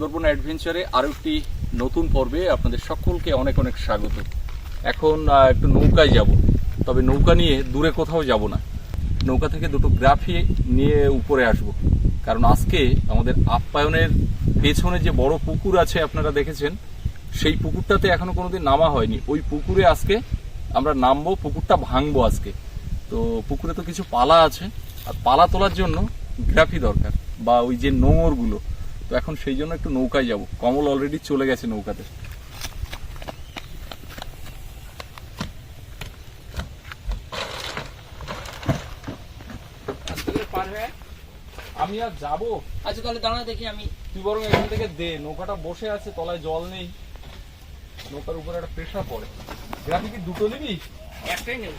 সুন্দরবন অ্যাডভেঞ্চারে আরও একটি নতুন পর্বে আপনাদের সকলকে অনেক অনেক স্বাগত। এখন একটু নৌকায় যাব। তবে নৌকা নিয়ে দূরে কোথাও যাব না। নৌকা থেকে দুটো গ্রাফি নিয়ে উপরে আসব। কারণ আজকে আমাদের আপ্যায়নের পেছনে যে বড় পুকুর আছে আপনারা দেখেছেন, সেই পুকুরটাতে এখনও কোনোদিন নামা হয়নি। ওই পুকুরে আজকে আমরা নামবো, পুকুরটা ভাঙবো আজকে। তো পুকুরে তো কিছু পালা আছে। আর পালা তোলার জন্য গ্রাফি দরকার, বা ওই যে নোঙরগুলো। তো এখন সেই জন্য একটু নৌকায় যাব। কমল অলরেডি চলে গেছে নৌকাতে। আমি আর যাব? আচ্ছা তাহলে দাঁড়া দেখি আমি। তুই বরং এখান থেকে দে নৌকাটা বসে আছে তলায় জল নেই। নৌকার উপরে একটা প্রেশার পড়ে। গ্রাফি কি দুটো নিবি? একটাই নেব।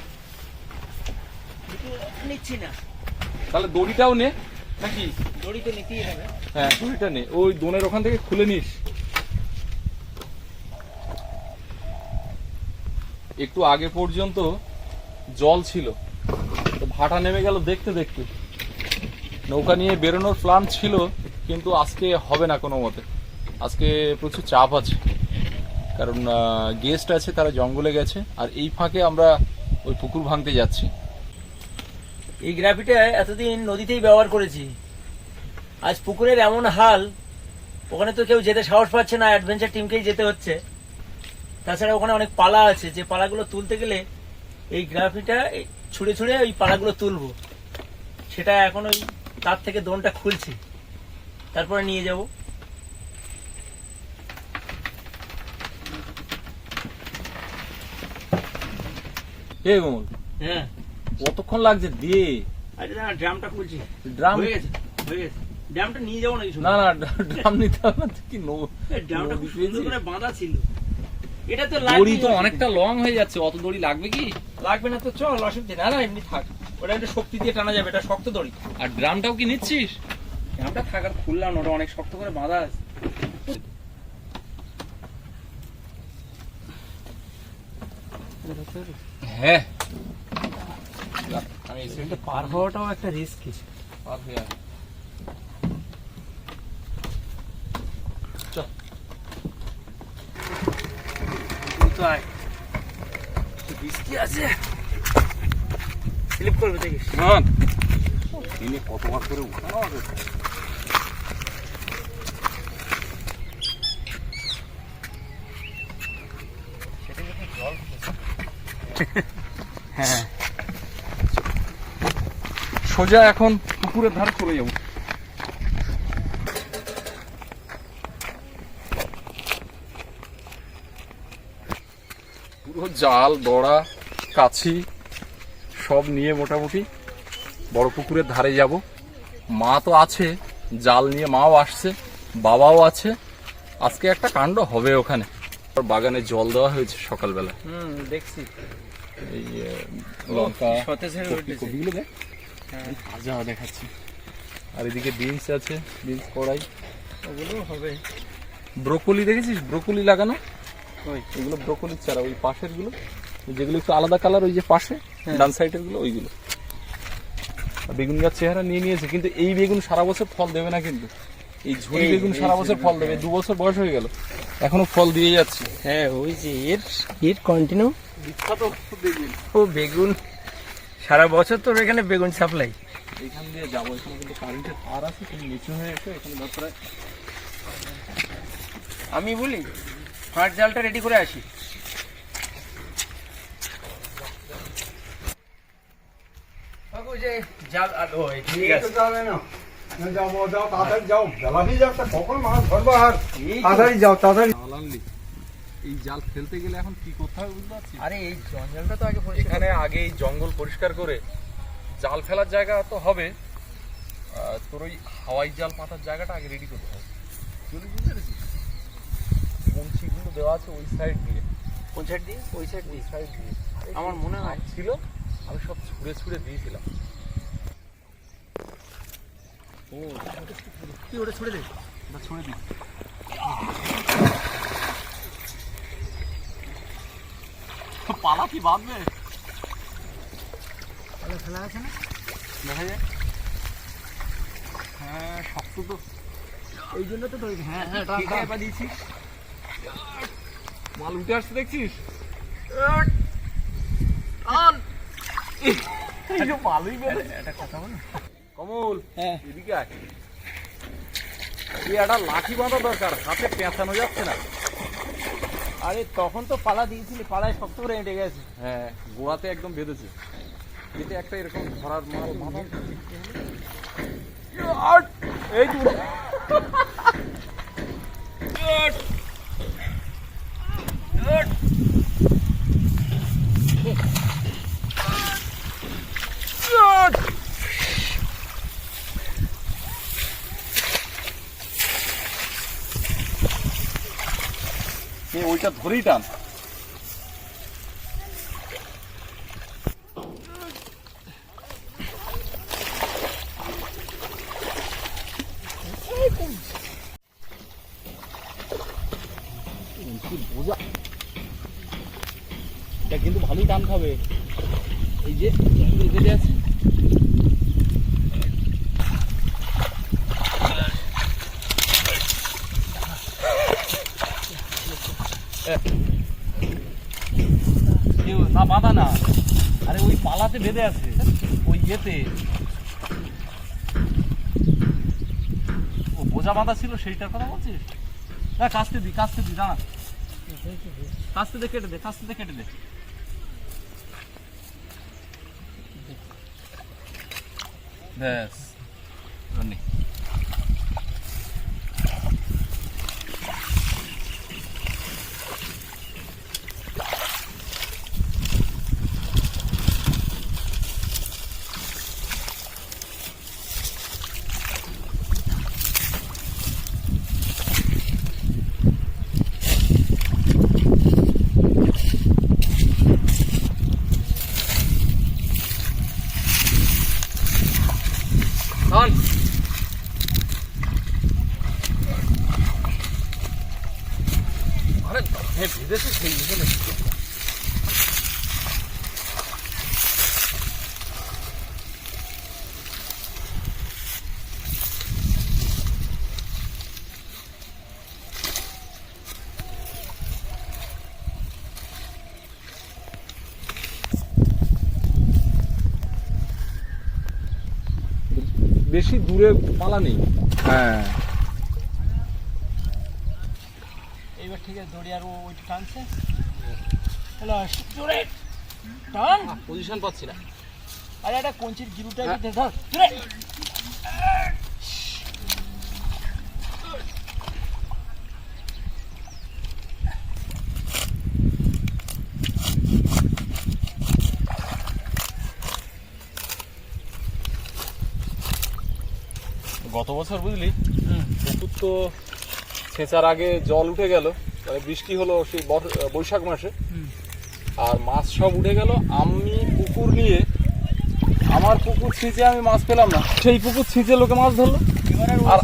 নিচ্ছি না। তাহলে দড়িটাও নে। হ্যাঁ ওই দোনের ওখান থেকে খুলে নিস। একটু আগে পর্যন্ত জল ছিল। তো ভাটা নেমে গেল দেখতে দেখতে। নৌকা নিয়ে বেরোনোর প্ল্যান ছিল, কিন্তু আজকে হবে না কোনো মতে। আজকে প্রচুর চাপ আছে। কারণ গেস্ট আছে, তারা জঙ্গলে গেছে। আর এই ফাঁকে আমরা ওই পুকুর ভাঙতে যাচ্ছি। এই গ্রাফিটা এতদিন নদীতেই ব্যবহার করেছি। আজ পুকুরের এমন হাল ওখানে তো কেউ যেতে সাহস পাচ্ছে না অ্যাডভেঞ্চার টিমকেই যেতে হচ্ছে। তাছাড়া ওখানে অনেক পালা আছে যে পালাগুলো তুলতে গেলে এই গ্রাফিটা ছুঁড়ে ছুঁড়ে ওই পালাগুলো তুলবো। সেটা এখন ওই তার থেকে দোনটা খুলছি। তারপরে নিয়ে যাব। হ্যাঁ। কতক্ষণ লাগছে? দিয়ে আচ্ছা ড্রামটা খুলছি। ড্রাম হয়ে গেছে হয়ে গেছে। ড্রামটা নিয়ে যাব নাকি না না ড্রাম নিতে হবে কি নৌ- ড্রামটা খুব সুন্দর করে বাঁধা ছিল। এটা তো দড়ি তো অনেকটা লং হয়ে যাচ্ছে অত দড়ি লাগবে কি? লাগবে না তো চল অসুবিধা না না এমনি থাক। ওটা একটু শক্তি দিয়ে টানা যাবে এটা শক্ত দড়ি। আর ড্রামটাও কি নিচ্ছিস? ড্রামটা থাকার খুললাম ওটা অনেক শক্ত করে বাঁধা আছে। হ্যাঁ। পার হওয়াটাও একটা রিস্ক পার হয়ে। চল। আছে। স্লিপ করবে দেখিস। না দিনে কতবার করে উঠানো হবে? হ্যাঁ। সোজা এখন পুকুরের ধারে চলে যাব। পুরো জাল দড়া কাছি সব নিয়ে মোটামুটি বড় পুকুরের ধারে যাব। মা তো আছে জাল নিয়ে মাও আসছে বাবাও আছে। আজকে একটা কাণ্ড হবে ওখানে। বাগানে জল দেওয়া হয়েছে সকালবেলা। হুম দেখছি। এই লঙ্কা সতেজ হয়ে হ্যাঁ। তাজা দেখাচ্ছি। আর এদিকে বিনস আছে বিনস কড়াই। ওগুলো হবে। ব্রোকলি দেখেছিস? ব্রোকলি লাগানো? এগুলো ব্রোকলির চারা ওই পাশেরগুলো যেগুলো একটু আলাদা কালার ওই যে পাশে হ্যাঁ। ডান সাইডেরগুলো ওইগুলো বেগুন গাছ চেহারা নিয়ে নিয়েছে কিন্তু এই বেগুন সারা বছর ফল দেবে না কিন্তু। এই ঝুড়ি বেগুন সারা বছর ফল দেবে দু বছর বয়স হয়ে গেল। এখনও ফল দিয়ে যাচ্ছে। হ্যাঁ ওই যে এর এর কন্টিনিউ বিখ্যাত বেগুন। ও বেগুন। সারা বছর তোর এখানে বেগুন সাপ্লাই। এখান দিয়ে যাব এখানে কিন্তু কারেন্টের তার আছে তুমি নিচু হয়ে এসো এখানে আমি বলি ফাঁট জালটা রেডি করে আসি। জাল আ- ঠিক আছে। যাবে না না, যাও যাও তাড়াতাড়ি যাও। বেলা হয়ে যাচ্ছে কখন মাছ ধরবো আর। তাড়াতাড়ি যাও তাড়াতাড়ি। এই জাল ফেলতে গেলে এখন কি করতে হবে বুঝতে পারছিস আরে এই জঞ্জালটা তো আগে এখানে আগে এই জঙ্গল পরিষ্কার করে জাল ফেলার জায়গা তো হবে। তোর ওই হাওয়াই জাল পাতার জায়গাটা আগে রেডি করতে হবে। চলি বুঝতে পেরেছিস কঞ্চিগুলো দেওয়া আছে ওই সাইড দিয়ে। কোন সাইড দিয়ে? ওই সাইড দিয়ে। সাইড দিয়ে। আমার মনে হয়। ছিল? আমি সব ছুঁড়ে ছুঁড়ে দিয়েছিলাম। ও ওটা ছুড়ে দে। না ছুঁড়ে দিই। পালা কি বাঁধবে? ফেলা আছে না? দেখা যায় হ্যাঁ শক্ত তো। এই জন্য তো ধরেছি হ্যাঁ হ্যাঁ টান, ঠিক টান। আছে দিয়েছি মাল উঠে আসছে দেখছিস? ভালোই একটা কথা বল কমল হ্যাঁ। এদিকে আয়। একটা লাঠি বাঁধা দরকার হাতে পেঁচানো যাচ্ছে না। আরে তখন তো পালা দিয়েছিলি পালায় শক্ত করে এঁটে গেছে। হ্যাঁ গোড়াতে একদম বেঁধেছে। এটা একটা এরকম ধরার মাল এই তো এই ওইটা ধরেই টান বোঝা এটা কিন্তু ভালোই টান খাবে এই যে অ্যাঙ্গেল বেঁধে আছে এ, না বাঁধা না আরে ওই পালাতে বেঁধে আছে। ওই ইয়েতে। ও বোঝা বাঁধা ছিল, সেইটার কথা বলছিস? না, কাস্তে দি কাস্তে দি, দাঁড়া। কাস্তে দে, কেটে দে, কাস্তে দে, কেটে দে। ব্যাস এবার বেশি দূরে পালা নেই। হ্যাঁ। এইবার ঠিক আছে দড়ি আর ও ওইটা টানছে। হ্যালো জোরে টান। পজিশন পাচ্ছি না। আরে একটা কঞ্চির গিরুটা ধর। গত বছর বুঝলি? পুকুর তো ছেঁচার আগে জল উঠে গেল মানে বৃষ্টি হলো সেই বৈশাখ মাসে। আর মাছ সব উঠে গেল আমি পুকুর নিয়ে আমার পুকুর ছিঁচে আমি মাছ পেলাম না। সেই পুকুর ছিঁচে লোকে মাছ ধরলো। আর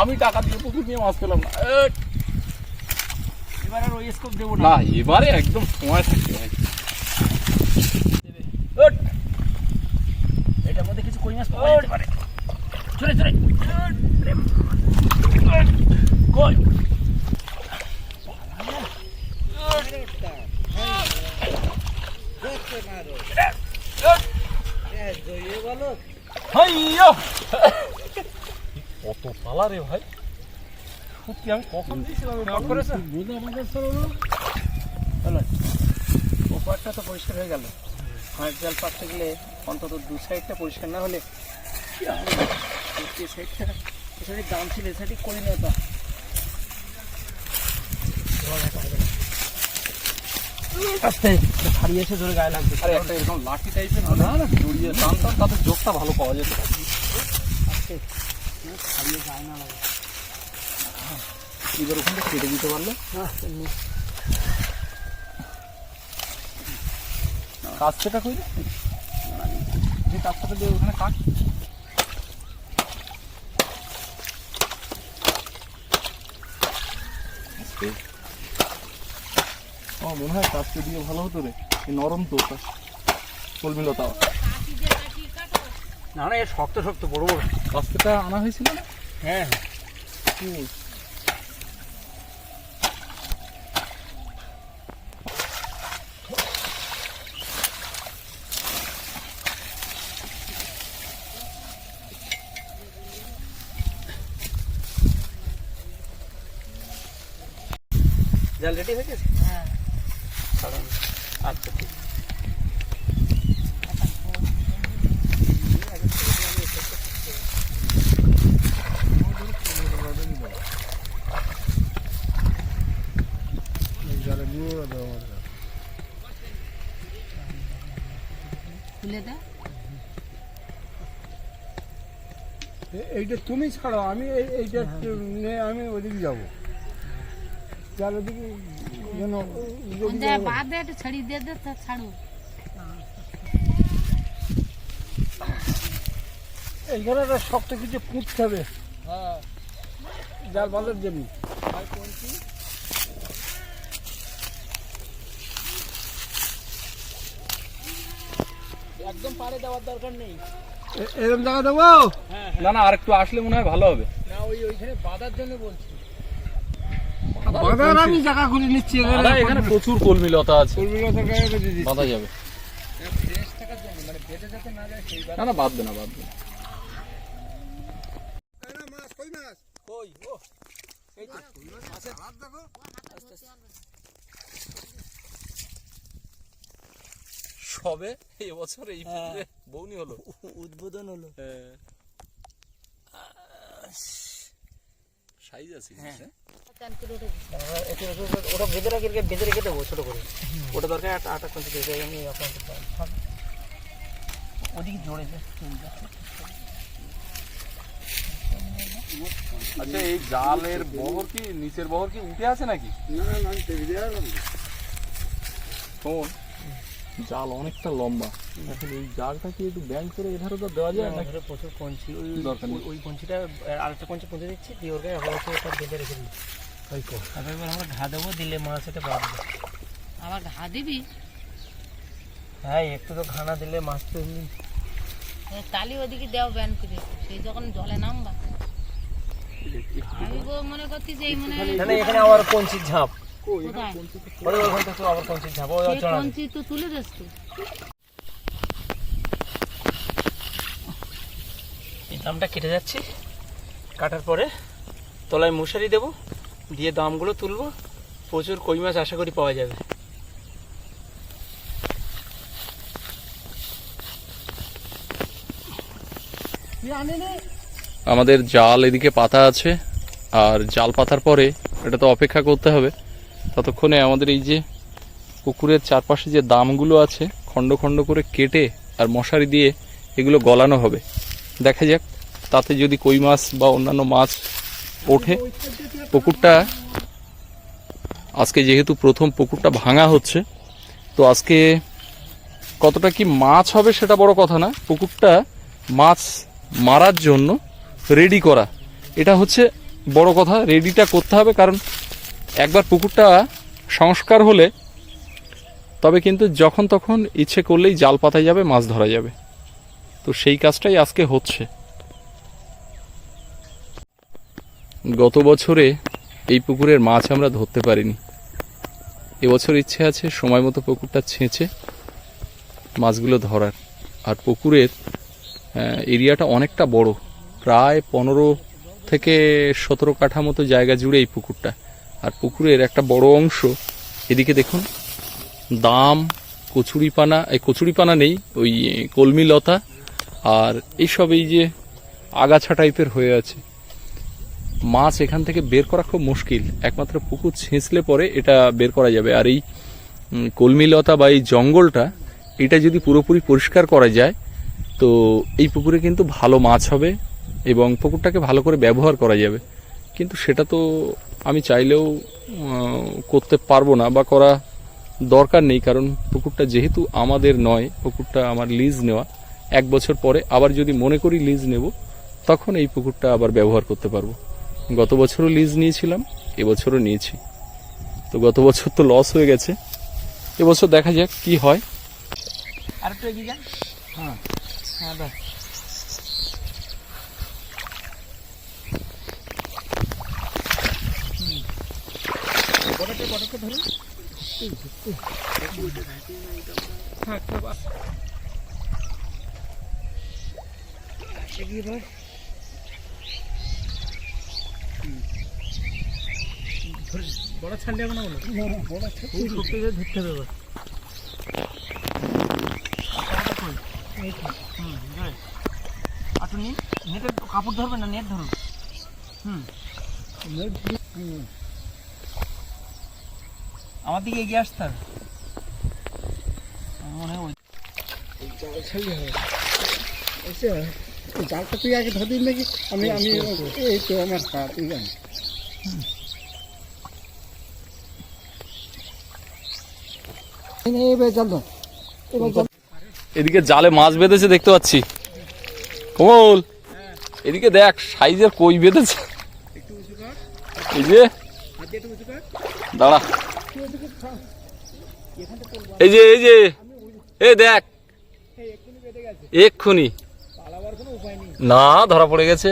আমি টাকা দিয়ে পুকুর নিয়ে মাছ পেলাম না। এ, এবার ওই স্কোপ দেবো না। এবারে একদম সময় থাকতে ওঠ। এটার মধ্যে কিছু কই মাছ পাওয়া যেতে পারে চলে চলে কই হাইয়ো! কত পালা রে ভাই। সত্যি আমি কখন দিয়েছিলাম ওপারটা তো পরিষ্কার হয়ে গেল। হাঁস জাল পাততে গেলে অন্তত দু সাইডটা পরিষ্কার না হলে সাইডটা সাইডে দাম ছিল এ সাইডে করি না তো। আস্তে ধরে গায়ে লাগবে। আরে একটা এরকম লাঠি টাইপের হলে জড়িয়ে টান টান তাতে যোগটা ভালো পাওয়া যেত। না লাগে এবার ওখানে কেটে দিতে পারলে? না কাজটা কই? যে কাজটা দিয়ে ওখানে কাট আমার মনে হয় কাজটা দিয়ে ভালো হতো রে। নরম তো চলবিল না না এ শক্ত শক্ত বড় বড়। কাজটা আনা হয়েছিল না? হ্যাঁ। জাল রেডি হয়ে গেছে? হ্যাঁ। আচ্ছা ঠিক খুলে দে এ- এইটা তুমি ছাড়ো আমি এইটা নিয়ে আমি ওদিকে যাব। যার যেন একটু ছাড়ি দে দে তা এইখানে একটা শক্ত কিছু পুঁততে হবে জাল বাঁধার জন্য। একদম পাড়ে দেওয়ার দরকার নেই। এরকম জায়গা দেবো? না না আর একটু আসলে মনে হয় ভালো হবে। না ওই ওইখানে বাঁধার জন্য বলছি। বাঁধার আমি জায়গা করে নিচ্ছি দাদা এখানে প্রচুর কলমি লতা আছে বেঁধে যাবে। জন্য মানে না যায় সেই না না বাঁধবে না বাঁধবে না। কই ও সবে এবছর এই হ্যাঁ। পুকুরে বৌনি হলো উদ্বোধন হলো সাইজ আছে হ্যাঁ। হ্যাঁ ওটা বেঁধে রাখি বেঁধে রেখে দেবো ছোট করে ওটা দরকার আটা আটা দিয়ে আমি আপনার ওদিকে জোরে আচ্ছা এই জালের বহর কি নিচের বহর কি উঠে আছে নাকি না না আমি। শোন জাল অনেকটা লম্বা। এখন এই জালটা কি একটু ব্যাং করে এধারে তো দেওয়া যায়? ধরে প্রচুর কঞ্চি। ওই ওই- কঞ্চিটা আরেকটা কঞ্চি পুঁতে দিচ্ছি দিয়ে ওর গায়ে অবশ্য ওটা বেঁধে রেখে দিই। ওই কো তারপর এবার আমরা ঘা দেবো দিলে মাছ এটা বাঁধবে আবার ঘা দিবি? হ্যাঁ একটু তো ঘানা দিলে মাছ তো এমনি তালি ওদিকে দেও ব্যান করে সেই যখন জলে নামবা। আমি মনে করছি যে এই মনে না না এখানে আবার কঞ্চির ঝাঁপ। দামটা কেটে যাচ্ছে। কাটার পরে তলায় মশারি দেবো দিয়ে দামগুলো তুলবো। প্রচুর কই মাছ আশা করি পাওয়া যাবে। আমাদের জাল এদিকে পাতা আছে আর জাল পাতার পরে এটা তো অপেক্ষা করতে হবে। ততক্ষণে আমাদের এই যে পুকুরের চারপাশে যে দামগুলো আছে, খণ্ড খণ্ড করে কেটে আর মশারি দিয়ে এগুলো গলানো হবে। দেখা যাক, তাতে যদি কই মাছ বা অন্যান্য মাছ ওঠে। পুকুরটা আজকে যেহেতু প্রথম পুকুরটা ভাঙা হচ্ছে, তো আজকে কতটা কি মাছ হবে সেটা বড় কথা না। পুকুরটা মাছ মারার জন্য রেডি করা। এটা হচ্ছে বড় কথা রেডিটা করতে হবে কারণ একবার পুকুরটা সংস্কার হলে তবে কিন্তু যখন তখন ইচ্ছে করলেই জাল পাতায় যাবে, মাছ ধরা যাবে। তো সেই কাজটাই আজকে হচ্ছে। গত বছরে এই পুকুরের মাছ আমরা ধরতে পারিনি। এবছর ইচ্ছে আছে সময় মতো পুকুরটা ছেঁচে মাছগুলো ধরার। আর পুকুরের এরিয়াটা অনেকটা বড়। প্রায় পনেরো থেকে সতেরো কাঠা মতো জায়গা জুড়ে এই পুকুরটা। আর পুকুরের একটা বড় অংশ। এদিকে দেখুন, দাম, কচুরিপানা, এই কচুরিপানা নেই, ওই কলমি লতা, আর এইসব এই যে আগাছা টাইপের হয়ে আছে। মাছ এখান থেকে বের করা খুব মুশকিল। একমাত্র পুকুর ছেঁচলে পরে এটা বের করা যাবে। আর এই কলমি লতা বা এই জঙ্গলটা, এটা যদি পুরোপুরি পরিষ্কার করা যায়, তো এই পুকুরে কিন্তু ভালো মাছ হবে এবং পুকুরটাকে ভালো করে ব্যবহার করা যাবে। কিন্তু সেটা তো আমি চাইলেও করতে পারব না বা করা দরকার নেই কারণ পুকুরটা যেহেতু আমাদের নয় পুকুরটা আমার লিজ নেওয়া। এক বছর পরে আবার যদি মনে করি লিজ নেব তখন এই পুকুরটা আবার ব্যবহার করতে পারব। গত বছরও লিজ নিয়েছিলাম এবছরও নিয়েছি। তো গত বছর তো লস হয়ে গেছে। এবছর দেখা যাক কি হয়। আর একটু এগিয়ে যান। হ্যাঁ। হ্যাঁ ব্যাস পটাকে ধরুন। বড় ছাড়লে এখন বড় ধরতে হবে। হুম, নেটের কাপড় ধরবেন না নেট ধরুন হুম। নেট। আমার দিকে এগিয়ে আসতে হবে মনে হয় জালটা তুই আগে নাকি আমি আমি এই তো আমার তুই জানি এদিকে জালে মাছ বেঁধেছে দেখতে পাচ্ছি। কমল, এদিকে দেখ, সাইজের কই বেঁধেছে। এই যে, দাঁড়া। এই যে এই যে এই দেখ এক্ষুনি না ধরা পড়ে গেছে।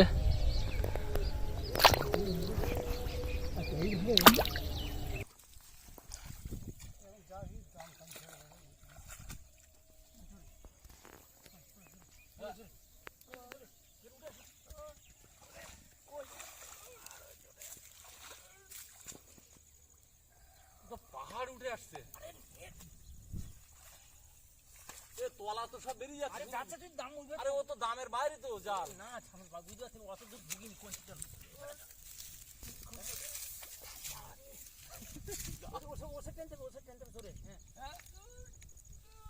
সব বেরিয়ে যাচ্ছে। যাচ্ছে তুই দাম আরে ও তো দামের বাইরে তো জাল না ছাড় বাবু বুঝতে পারছেন অত দূর ঢুকিনি কোন সিস্টেম ওসে ওসে টেনতে ওসে টেনতে ধরে হ্যাঁ।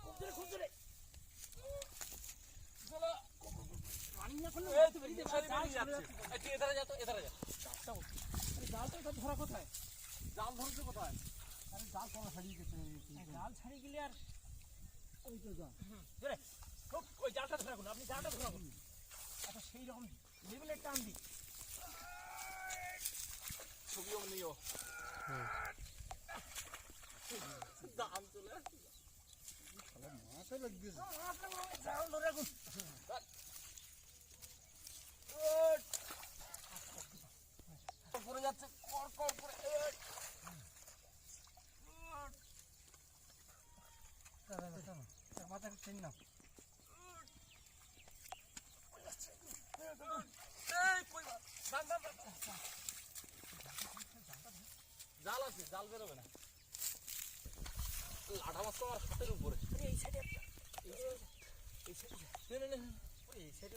খুব ধরে খুব ধরে পানি না করলে এই তো বেরিয়ে যাচ্ছে এই এধারে যা তো এধারে যা। জালটা এটা ধরা কোথায়? জাল ধরছে কোথায়? আরে জাল কমা ছাড়িয়ে গেছে। জাল ছাড়িয়ে গেলে আর ওই জালটা ধরে রাখুন আপনি জালটা ধরে রাখুন আচ্ছা সেই রকম লেভেলের টান দিই ছবিও নিও দাম চলে রাখুন পড়ে যাচ্ছে কর কর করে এই। মাথা চেন না এই, কই মাছ? দাম, দাম, দাম। জাল আছে জাল বেরোবে না। লাঠা মাছ তো আমার হাতের উপরে। এই সাইডে একটা। নে। এই সাইডে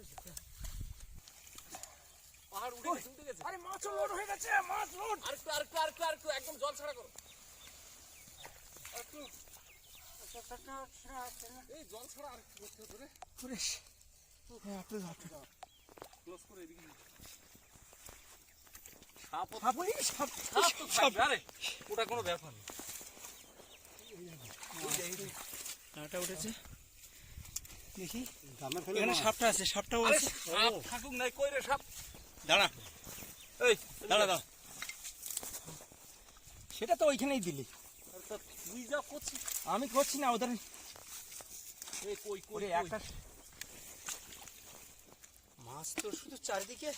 পাহাড় উঠে গেছে উঠে গেছে। আরে মাছ লোড হয়ে গেছে মাছ লোড আরেকটু আরেকটু আরেকটু আরেকটু একদম জল ছাড়া করো আরেকটু সাপ সাপ সাপ সাপ তো থাকবে, আরে ওটা কোনো ব্যাপার উঠেছে দেখি সাপটা আছে সাপ থাকুক নাই সাপ দাঁড়া দাঁড়া। সেটা তো ওইখানেই দিলি। তা তুই যা করছিস আমি করছি না ওদের এই কই কই? একটা মাছ তো শুধু চারিদিকে?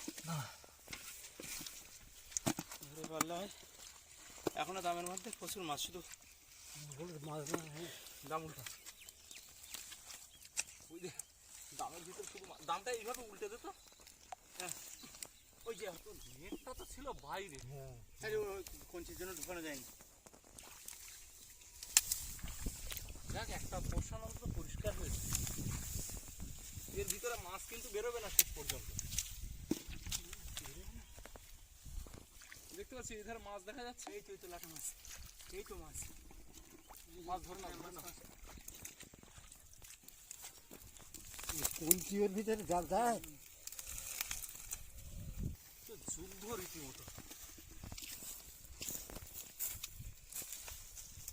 ধরে হয় এখনও দামের মধ্যে প্রচুর মাছ শুধু দাম উল্টা। ওই দামের ভিতর শুধু দামটা এইভাবে উল্টে দে তো। হ্যাঁ। ওই যে তোর নেটটা তো ছিল বাইরে। কঞ্চির জন্য ঢুকানো যায়নি। দেখ একটা পোর্শন অন্তত পরিষ্কার হয়েছে। এর ভিতরে মাছ কিন্তু বেরোবে না শেষ পর্যন্ত। দেখতে পাচ্ছি এধারে মাছ দেখা যাচ্ছে। এই তো এই তো লাটা মাছ। এই তো মাছ। মাছ ধরে না ধরে না। কঞ্চির ভিতরে জাল যায় যুদ্ধ রীতিমতো।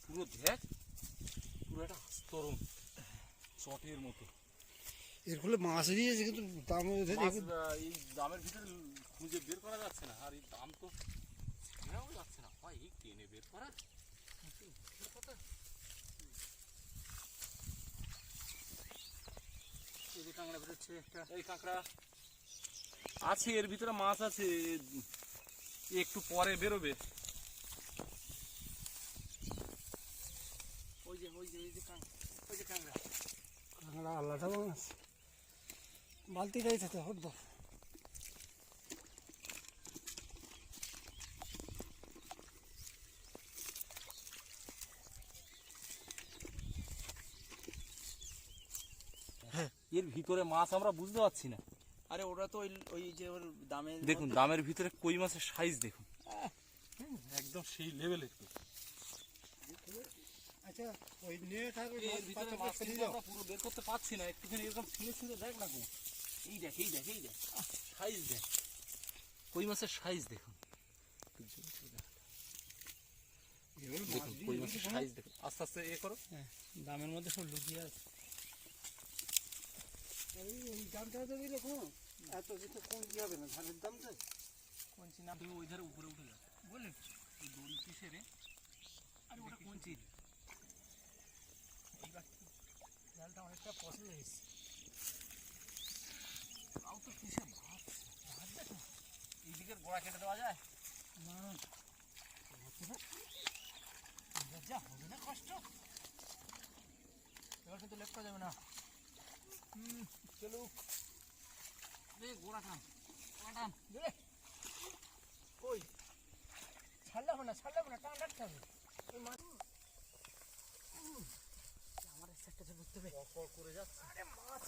পুরো দেখ। তরুণ চটের মতো। এর ফলে মাছ নিয়েছে কিন্তু দাম এই দামের ভিতরে খুঁজে বের করা যাচ্ছে না আর এই দাম তো যাচ্ছে না। ভাই এই টেনে বের করা? কথা কাঁকড়া বেরোচ্ছে একটা। এই কাঁকড়া আছে এর ভিতরে মাছ আছে একটু পরে বেরোবে। ওই যে ওই যে ওই যে কাঁকড়া। ট্যাংরা আলাদা মাছ থাকে হদ্দ এর ভিতরে মাছ আমরা বুঝতে পারছি না। আরে ওরা তো ওই ওই যে ওর দামে দেখুন দামের ভিতরে কই মাছের সাইজ দেখুন। একদম সেই লেভেলের আচ্ছা ওই নিয়ে থাকবে এর ভিতরে মাছ কিন্তু আমরা পুরো বের করতে পারছি না একটুখানি এরকম ছিঁড়ে ছিঁড়ে দেখ না গো। এই দেখ এই দেখ এই দেখ। সাইজ দেখ। কই মাছের সাইজ দেখুন। দেখুন কই মাছের সাইজ দেখুন। আস্তে আস্তে এ করো। দামের মধ্যে সব লুকিয়ে আছে। এই দামটা তো এত কিছু কম কি হবে না? ধানের দামটা কঞ্চি না তুই ওই ধারে উপরে উঠে যা বললি এই দড়ি কিসে রে? আরে ওটা কঞ্চির। এইবার জালটা অনেকটা পছন্দ হয়েছে তাও তো কিসে মাছ? এই দিকের গোড়া কেটে দেওয়া যায়? না যা হবে না কষ্ট। এবার কিন্তু লেপ করা যাবে না। হুম চলুক গোড়া টান। গোড়া টান। দে। কই? ছাড়লে হবে না ছাড়লে হবে না টান রাখতে হবে। ওই মাছ একটা হবে পর করে যাচ্ছে। আরে মাছ!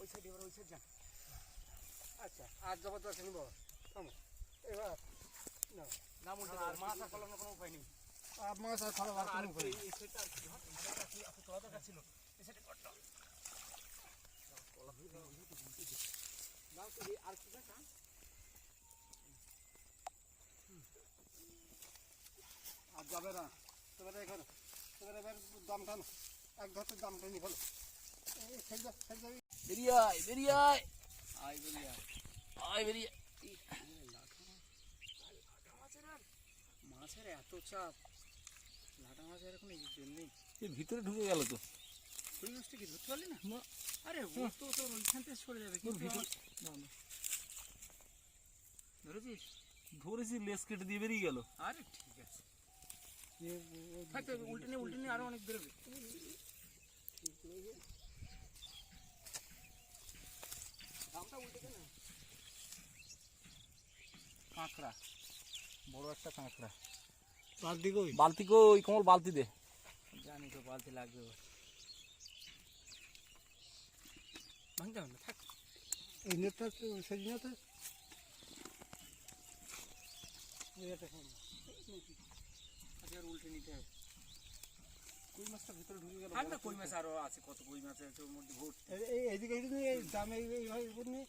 ওই সাইড এবার ওই সাইড যান। আচ্ছা আর জবরদস্ত নিব থামো। এবার না না উল্টে আর মাছ আর কলানোর কোনো উপায় নেই। আর মাছ আর খাওয়া আর কোনো উপায় নেই। এই সাইডটা আর কি? কাছে এত তোলা দরকার ছিল। এই কষ্ট দাও তো। আর কি না আর যাবে না। এবারে এখানে এবারে এবার দাম টানো এক ঘরের দাম টানি হলো। এই ছেড়ে যাও ছেড়ে যাবি বেরিয়ে আয় বেরিয়ে আয়। আয় বেরিয়ে আয়। আয় বেরিয়ে মাছের এত চাপ। লাটা মাছের এখন এই জন্যই। ভিতরে ঢুকে গেল তো। মাছটা কি ধরতে পারলি না? আরে ও তো তোর ওইখান থেকে সরে যাবে কিন্তু ভিতর না না। ধরেছিস? ধরেছি লেস কেটে দিয়ে বেরিয়ে গেল। আরে ঠিক আছে। থাকতে উল্টে নিয়ে উল্টে নিয়ে আরও অনেক বেরোবে। কাঁকড়া। বড় একটা কাঁকড়া। বালতি কই? বালতি কই? কমল বালতি দে। জানি তো বালতি লাগবে। ভাঙতে হবে না থাক। এই নেটটা সেদিন আর উল্টে নিতে হবে। কই মাছটা ভিতরে ঢুকে গেল? আর না কই মাছ আরও আছে কত কই মাছ আছে ওর মধ্যে ভোট। এই- এই এইদিকে এইদিকে এই দামে এইভাবে উপর নিয়ে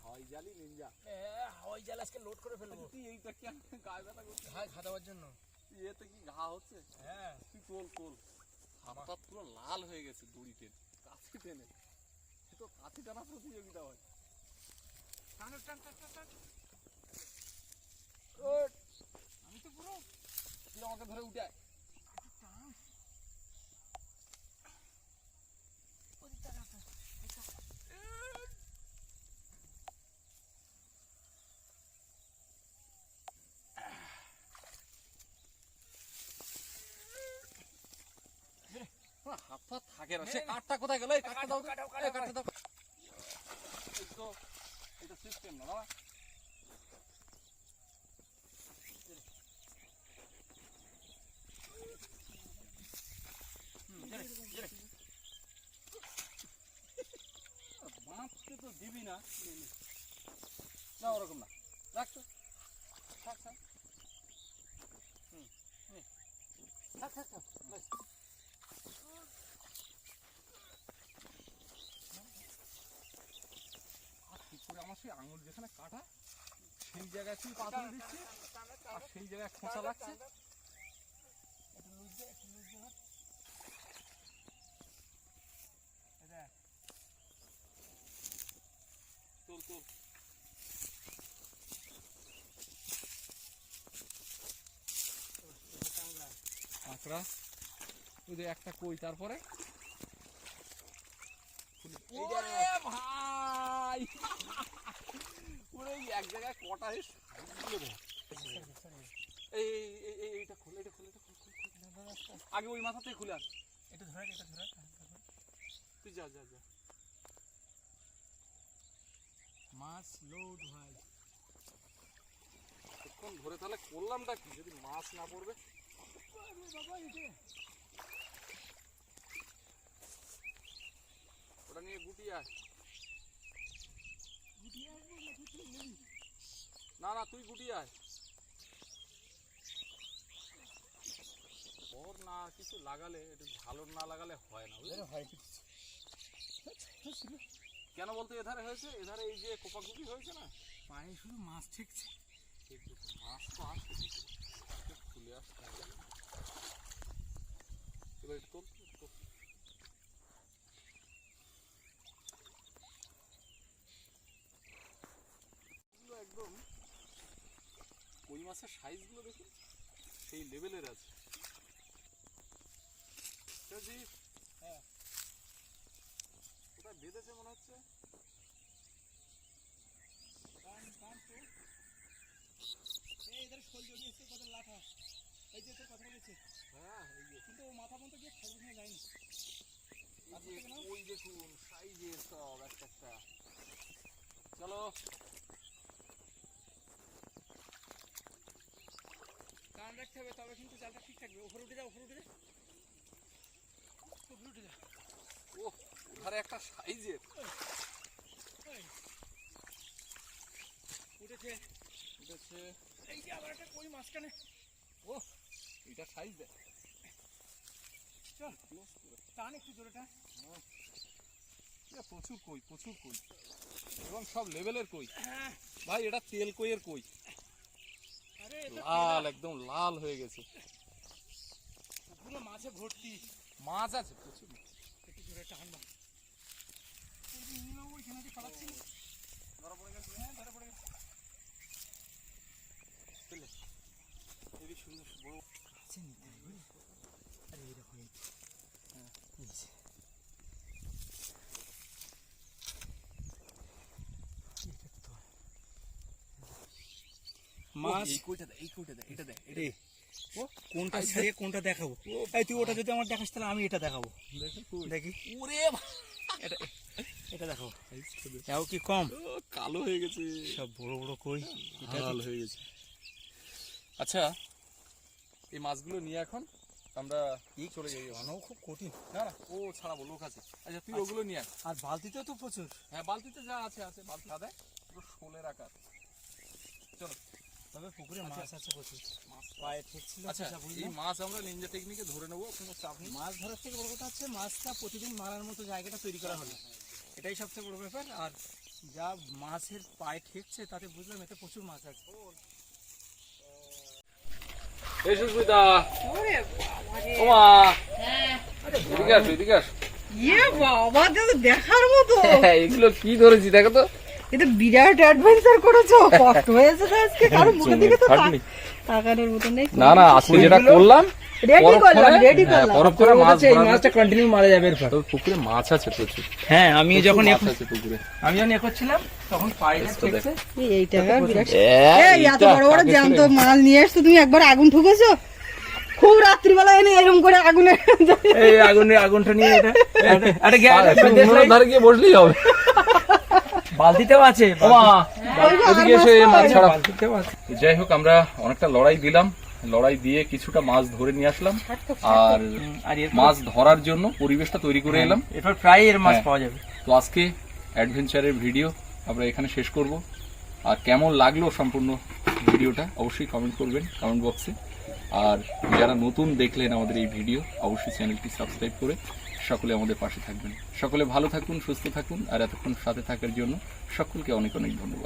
হাওয়াই জালি নিনজা। হাওয়াই জাল আজকে লোড করে ফেলব তুই এইটা কি আমাকে গায়ে ব্যথা করছিস? ঘা দেওয়ার জন্য। এতে কি ঘা হচ্ছে? হ্যাঁ। তুই তোল তোল। হাতটা পুরো লাল হয়ে গেছে দড়ি টেনে কাছি টেনে। তো কাছে টানা প্রতিযোগিতা হয়। আমি তো পুরো। আমাকে ধরে উঠে আয়। না, হাত ফাত সে কাঠটা কোথায় গেল? কাঠটা দাও কাঠটা দাও এটা সিস্টেম না বাবা। বাঁধতে তো দিবি না। নে, নে। না ওরকম না। রাখ তো। থাক থাক। হুম থাক থাক থাক ব্যাস। আর কি করে আমার সেই আঙুল যেখানে কাটা সেই পাথর দিচ্ছি আর সেই জায়গায় খোঁচা লাগছে। তোল তোল। কাঁকড়া একটা কই তারপরে? ওরে ভাই। ওরে এক জায়গায় কটা এস এই এই এই- এই এইটা খোল এটা খোল এটা। আগে ওই মাথা থেকে খুলে আন এটা ধরে এটা ধরে তুই যা যা যা। মাছ লোড ভাই। এখন ধরে তাহলে করলামটা কি? যদি মাছ না পড়বে। ওটা নিয়ে গুটি আয়। না না তুই গুটি আয়। ওর না কিছু লাগালে একটু ঝালর না লাগালে হয় না বুঝলি? হয় কেন বলতো এধারে হয়েছে? এধারে এই যে কোপা কোপাকুপি হয়েছে না? পায়ে শুধু মাছ ঠিকছে। মাছ তো আসছে একটু খুলে আসতে হবে এবার একটু তোল একটু তোল। এগুলো একদম কই মাছের সাইজগুলো দেখুন সেই লেভেলের আছে। সজীব, হ্যাঁ। বেঁধেছে মনে হচ্ছে? এই এদের শোল জড়িয়েছে কত লাঠা এই যে তোর কথা বলেছে হ্যাঁ এই যে কিন্তু ও মাথা পর্যন্ত গিয়ে খাবার নিয়ে যায়নি এই যে ওই দেখুন সাইজের সব একটা একটা চলো কান রাখতে হবে তবে কিন্তু জালটা ঠিক থাকবে। উপরে উঠে যা উপরে উঠে যা। উঠে যা। ও একটা সাইজের। উঠেছে। উঠেছে। এই যে আবার একটা কই মাঝখানে। ও এটা সাইজ দেখ। চল টান একটু জোরে টান। প্রচুর কই প্রচুর কই। এবং সব লেভেলের কই। ভাই এটা তেল কইয়ের কই। লাল একদম লাল হয়ে গেছে। পুরো মাছে ভর্তি। মাছ আছে প্রচুর। একটু জোরে টান না এই যে নীলবাবু ওইখানে যে পালাচ্ছি ধরা পড়ে গেছে। হ্যাঁ ধরা পড়ে গেছে। সুন্দর বড় আছে নিতে হবে আরে এরকম এই হ্যাঁ এই যে। এটা তো মাছ। এই কইটা দে এই কইটা দে এটা দে রে ও কোনটা ছেড়ে কোনটা দেখাবো? এই তুই ওটা যদি আমার দেখাস তাহলে আমি এটা দেখাবো। দেখি ওরে এটা এটা দেখাবো। কি কম? কালো হয়ে গেছে। সব বড় বড় কই? এটা লাল হয়ে গেছে। আচ্ছা এই মাছগুলো নিয়ে এখন আমরা এই চলে যাই অনেক খুব কঠিন। না না ও ছাড়াবো লোক আছে। আচ্ছা তুই ওগুলো নিয়ে আর বালতিতেও তো প্রচুর। হ্যাঁ বালতিতে যা আছে আছে বালতি। দাদা পুরো শোলের আকার। চলো। তবে পুকুরে মাছ আছে প্রচুর। পায়ে ঠিক ছিল আচ্ছা এই মাছ আমরা নিনজা টেকনিকে ধরে নেব কোনো চাপ নেই। মাছ ধরার থেকে বড় কথা হচ্ছে মাছটা প্রতিদিন মারার মতো জায়গাটা তৈরি করা হলো। এটাই সবচেয়ে বড় ব্যাপার। আর যা মাছের পায়ে ঠেকছে তাতে বুঝলাম এতে প্রচুর মাছ আছে। এই সুস্মিতা। ওমা। হ্যাঁ। এদিকে আসো এদিকে আসো। ইয়ে বাবা দেখার মতো। হ্যাঁ, এগুলো কি ধরেছি দেখো তো। এটা বিরাট অ্যাডভেঞ্চার করেছ। কষ্ট হয়েছে না আজকে কারও মুখের দিকে তো তাকানোর মতো নেই। না না আজকে যেটা করলাম রেডি করলাম রেডি হ্যাঁ, মাছ এই মাছটা কন্টিনিউ মারা যাবে এরপর। তবে পুকুরে মাছ আছে প্রচুর। হ্যাঁ আমি যখন প্রচুর এ- মাছ আছে পুকুরে। আমি যখন করছিলাম তখন পায়েটা বেশ এই- এইটা বিরাট এই, এই এত বড় বড় জ্যান্ত মাছ নিয়ে এসছো তুমি একবার আগুন ঠুকেছো? খুব রাত্রিবেলা এনে এরকম করে আগুনে এই আগুনে আগুনটা নিয়ে এটা একটা- একটা গ্যাস একটা গিয়ে বসলেই হবে। বালতিতেও আছে যাই হোক আমরা অনেকটা লড়াই দিলাম। লড়াই দিয়ে কিছুটা মাছ ধরে নিয়ে আসলাম। আর মাছ ধরার জন্য পরিবেশটা তৈরি করে এলাম। এরপর প্রায় এর মাছ হ্যাঁ। পাওয়া যাবে। তো আজকে অ্যাডভেঞ্চারের ভিডিও আমরা এখানে শেষ করব। আর কেমন লাগল সম্পূর্ণ ভিডিওটা অবশ্যই কমেন্ট করবেন কমেন্ট বক্সে আর যারা নতুন দেখলেন আমাদের এই ভিডিও অবশ্যই চ্যানেলটি সাবস্ক্রাইব করে সকলে আমাদের পাশে থাকবেন। সকলে ভালো থাকুন, সুস্থ থাকুন, আর এতক্ষণ সাথে থাকার জন্য সকলকে অনেক অনেক ধন্যবাদ।